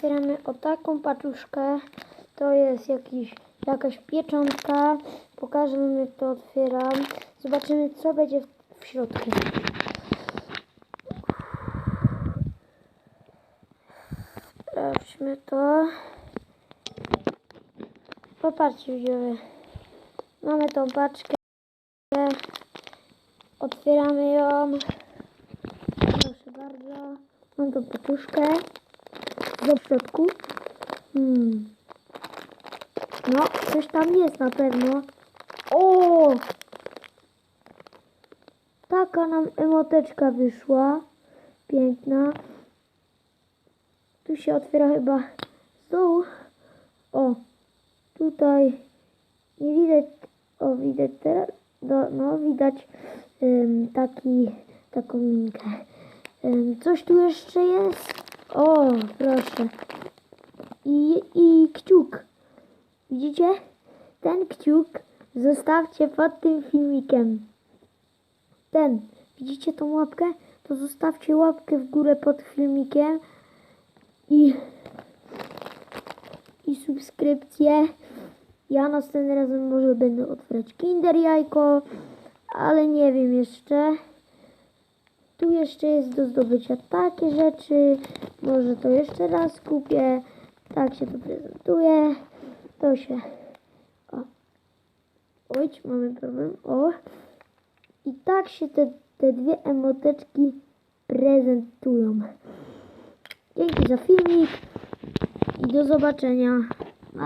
otwieramy o taką paczuszkę. To jest jakiś, jakaś pieczątka. Pokażę wam jak to otwieram. Zobaczymy co będzie w, w środku. Sprawdźmy to. Popatrzcie widzowie. Mamy tą paczkę. Otwieramy ją. Proszę bardzo. Mam tą paczuszkę. Do środku. Hmm. No, coś tam jest na pewno. O! Taka nam emoteczka wyszła. Piękna. Tu się otwiera chyba z. O, tutaj nie widać. O, widać teraz. Do, no, widać taki, taką minkę. Coś tu jeszcze jest? O, proszę. I, I kciuk. Widzicie? Ten kciuk zostawcie pod tym filmikiem. Ten. Widzicie tą łapkę? To zostawcie łapkę w górę pod filmikiem i, i subskrypcję. Ja następnym razem może będę otwierać Kinder jajko, ale nie wiem jeszcze. Tu jeszcze jest do zdobycia takie rzeczy. Może to jeszcze raz kupię. Tak się to prezentuje. To się. O. Oj, mamy problem. O. I tak się te, te dwie emoteczki prezentują. Dzięki za filmik i do zobaczenia.